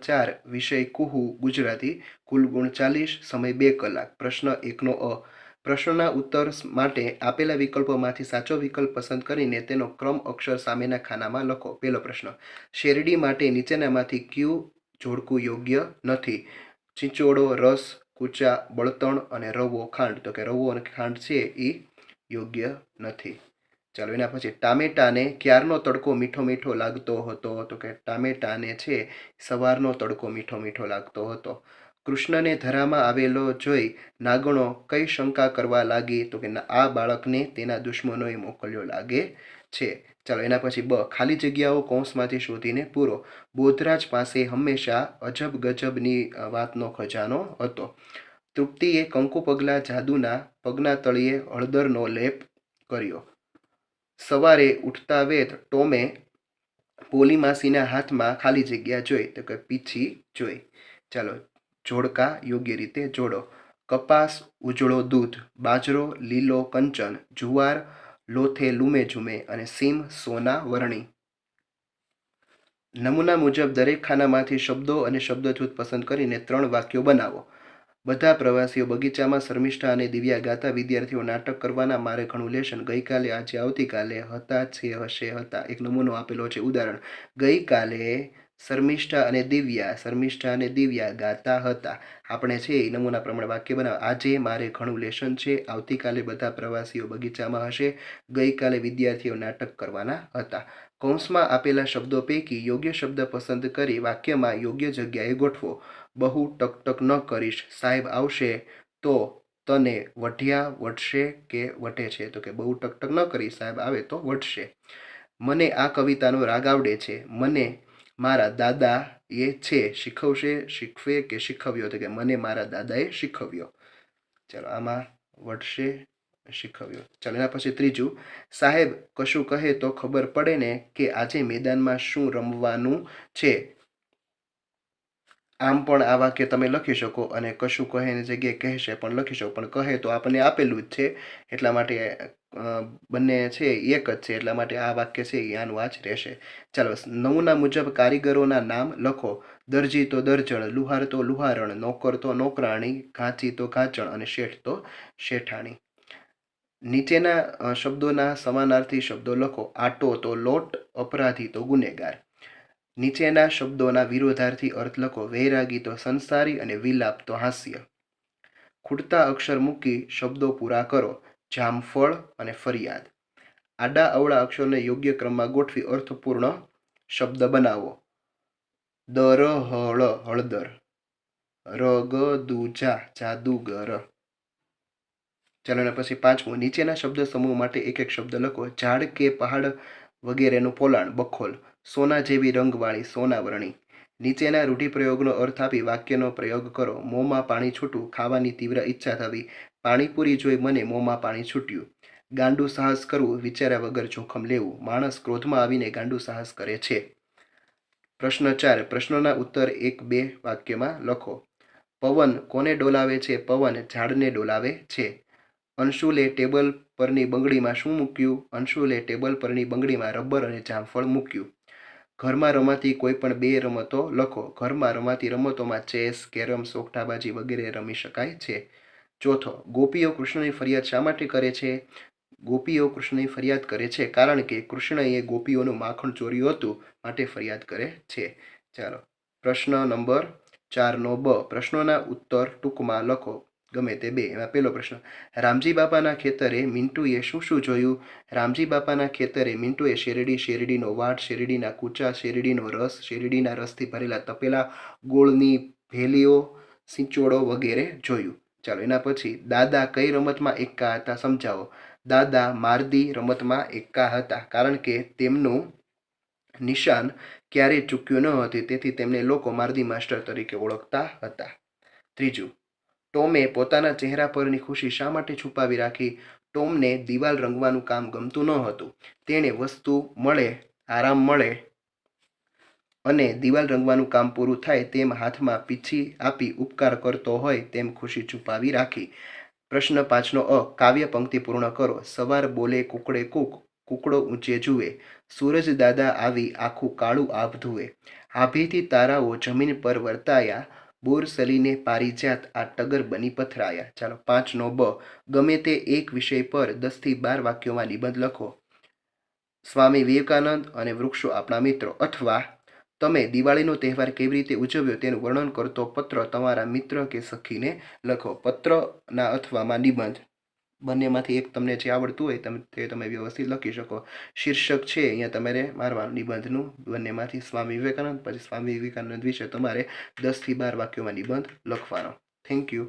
ચાર વિષય કુહુ ગુજરાતી, કુલ ગુણ ચાલીસ, સમય બે કલાક. પ્રશ્ન એકનો અ. પ્રશ્નના ઉત્તર માટે આપેલા વિકલ્પોમાંથી સાચો વિકલ્પ પસંદ કરીને તેનો ક્રમ અક્ષર સામેના ખાનામાં લખો. પહેલો પ્રશ્ન. શેરડી માટે નીચેનામાંથી ક્યુ જોડકું યોગ્ય નથી? ચીંચોડો, રસ, કૂચા, બળતણ અને રવો ખાંડ. તો કે રવો અને ખાંડ છે એ યોગ્ય નથી. ચાલો એના પછી ટામેટાને ક્યારનો તડકો મીઠો મીઠો લાગતો હતો? તો કે ટામેટાને છે સવારનો તડકો મીઠો મીઠો લાગતો હતો. કૃષ્ણને ધરામાં આવેલો જોઈ નાગણો કઈ શંકા કરવા લાગી? તો કે આ બાળકને તેના દુશ્મનોએ મોકલ્યો લાગે છે. ચાલો એના પછી બ, ખાલી જગ્યાઓ કૌંસમાંથી શોધીને પૂરો. બોધરાજ પાસે હંમેશા અજબ ગજબની વાતનો ખજાનો હતો. તૃપ્તિએ કંકુ પગલા જાદુના પગના તળિયે હળદરનો લેપ કર્યો. સવારે ઉઠતા વેત ટોમે પોલી માસીના હાથમાં ખાલી જગ્યા જોઈ તો કે પીછી જોઈ. ચાલો, જોડકા યોગ્ય રીતે જોડો. કપાસ, ઉજળો દૂધ, બાજરો, લીલો કંચન, જુવાર, લોથે લૂમે ઝૂમે અને સીમ સોના વરણી. નમૂના મુજબ દરેક ખાનામાંથી શબ્દો અને શબ્દજૂથ પસંદ કરીને ત્રણ વાક્યો બનાવો. બધા પ્રવાસીઓ બગીચામાં શર્મિષ્ઠા અને દિવ્યા ગાતા વિદ્યાર્થીઓ નાટક કરવાના મારે ઘણું લેશન. ગઈકાલે, આજે, આવતીકાલે હતા છે હશે, હતા. એક નમૂનો આપેલો છે. ઉદાહરણ, ગઈકાલે શર્મિષ્ઠા અને દિવ્યા, શર્મિષ્ઠા અને દિવ્યા ગાતા હતા. આપણે છે એ નમૂના પ્રમાણે વાક્ય બનાવ આજે મારે ઘણું લેશન છે. આવતીકાલે બધા પ્રવાસીઓ બગીચામાં હશે. ગઈકાલે વિદ્યાર્થીઓ નાટક કરવાના હતા. કૌંસમાં આપેલા શબ્દો પૈકી યોગ્ય શબ્દ પસંદ કરી વાક્યમાં યોગ્ય જગ્યાએ ગોઠવો. બહુ ટકટક ન કરીશ. સાહેબ આવશે તો તને વઢિયા વટશે કે વટે છે? તો કે બહુ ટકટક ન કરીશ. સાહેબ આવે તો વટશે મને આ કવિતાનો રાગ આવડે છે. મને મારા દાદા એ છે, શીખવશે, શીખવે કે શીખવ્યો? તો કે મને મારા દાદાએ શીખવ્યો. ચાલો, આમાં વટશે, શીખવ્યો. ચાલો, એના પછી ત્રીજું, સાહેબ, કશું કહે તો ખબર પડે ને કે આજે મેદાનમાં શું રમવાનું છે? આમ પણ આ વાક્ય તમે લખી શકો અને કશું કહેની જગ્યાએ કહેશે પણ લખી શકો. પણ કહે તો આપણને આપેલું જ છે. એટલા માટે બંને છે એક જ છે. એટલા માટે આ વાક્ય છે એ આનું આ જ રહેશે. ચાલો, નમૂના મુજબ કારીગરોના નામ લખો. દરજી તો દરજણ, લુહાર તો લુહારણ, નોકર તો નોકરાણી, ઘાંચી તો ઘાંચણ અને શેઠ તો શેઠાણી. નીચેના શબ્દોના સમાનાર્થી શબ્દો લખો. આટો તો લોટ, અપરાધી તો ગુનેગાર. નીચેના શબ્દોના વિરોધાર્થી અર્થ લખો વૈરાગી તો સંસારી અને વિલાપ તો હાસ્ય. ખૂટતા અક્ષર મૂકી શબ્દો પૂરા કરો જામફળ અને ફરિયાદ. આડા અવળા અક્ષરને યોગ્ય ક્રમમાં ગોઠવી અર્થપૂર્ણ શબ્દ બનાવો. દર હળ હળદર. રગ, દુજા, જાદુગર. ચાલો એના પછી પાંચમું. નીચેના શબ્દ સમૂહ માટે એક એક શબ્દ લખો. ઝાડ કે પહાડ વગેરેનું પોલાણ, બખોલ. સોના જેવી રંગવાળી સોનાવરણી. નીચેના રૂઢિપ્રયોગનો અર્થ આપી વાક્યનો પ્રયોગ કરો. મોંમાં પાણી છૂટું, ખાવાની તીવ્ર ઈચ્છા થવી. પાણીપુરી જોઈ મને મોંમાં પાણી છૂટ્યું. ગાંડું સાહસ કરવું, વિચાર્યા વગર જોખમ લેવું. માણસ ક્રોધમાં આવીને ગાંડું સાહસ કરે છે. પ્રશ્ન ચાર. પ્રશ્નોના ઉત્તર એક બે વાક્યમાં લખો. પવન કોને ડોલાવે છે? પવન ઝાડને ડોલાવે છે. અંશુલે ટેબલ પરની બંગડીમાં શું મૂક્યું? અંશુલે ટેબલ પરની બંગડીમાં રબર અને જામફળ મૂક્યું. ઘરમાં રમાતી કોઈ પણ બે રમતો લખો. ઘરમાં રમાતી રમતોમાં ચેસ, કેરમ સોગઠાબાજી વગેરે રમી શકાય છે. ચોથો, ગોપીઓ કૃષ્ણની ફરિયાદ શા માટે કરે છે? ગોપીઓ કૃષ્ણની ફરિયાદ કરે છે કારણ કે કૃષ્ણએ ગોપીઓનું માખણ ચોર્યું હતું માટે ફરિયાદ કરે છે. ચાલો, પ્રશ્ન નંબર ચારનો બ. પ્રશ્નોના ઉત્તર ટૂંકમાં લખો. ગમે તે બે. એમાં પહેલો પ્રશ્ન, રામજી બાપાના ખેતરે મિન્ટુએ શું શું જોયું? રામજી બાપાના ખેતરે મિન્ટુએ શેરડી, શેરડીનો વાટ, શેરડીના કૂચા, શેરડીનો રસ, શેરડીના રસથી ભરેલા તપેલા, ગોળની ભેલીઓ સિંચોડો વગેરે જોયું. ચાલો, એના પછી, દાદા કઈ રમતમાં એક્કા હતા સમજાવો. દાદા મારદી રમતમાં એક્કા હતા, કારણ કે તેમનું નિશાન ક્યારેય ચૂક્યું ન હતું, તેથી તેમને લોકો મારદી માસ્ટર તરીકે ઓળખતા હતા. ત્રીજું ટોમે પોતાના ચહેરા પરની ખુશી શા માટે છુપાવી રાખી? ટોમને દિવાલ રંગવાનું કામ ગમતું ન હતું. તેણે વસ્તુ મળે, આરામ મળે અને દિવાલ રંગવાનું કામ પૂરું થાય તેમ હાથમાં પીછી આપી ઉપકાર કરતો હોય તેમ ખુશી છુપાવી રાખી. પ્રશ્ન પાંચનો અ, કાવ્ય પંક્તિ પૂર્ણ કરો. સવાર બોલે કુકડે કૂક, કુકડો ઊંચે જુએ. સૂરજ દાદા આવી આખું કાળું આભ ધુએ. હાભીથી તારાઓ જમીન પર વર્તાયા. બોર સલીને પારિજાત આ ટગર બની પથરાયા. ચાલો પાંચનો બ. ગમે તે એક વિષય પર દસથી બાર વાક્યોમાં નિબંધ લખો. સ્વામી વિવેકાનંદ અને વૃક્ષો આપણા મિત્રો. અથવા તમે દિવાળીનો તહેવાર કેવી રીતે ઉજવ્યો તેનું વર્ણન કરતો પત્ર તમારા મિત્ર કે સખીને લખો. પત્રના અથવામાં નિબંધ. બંનેમાંથી એક તમને જે આવડતું હોય તમે તે તમે વ્યવસ્થિત લખી શકો. શીર્ષક છે, અહીંયા તમારે મારવાનું નિબંધનું, બંનેમાંથી સ્વામી વિવેકાનંદ, પછી સ્વામી વિવેકાનંદ વિશે તમારે દસથી બાર વાક્યોમાં નિબંધ લખવાનો. Thank you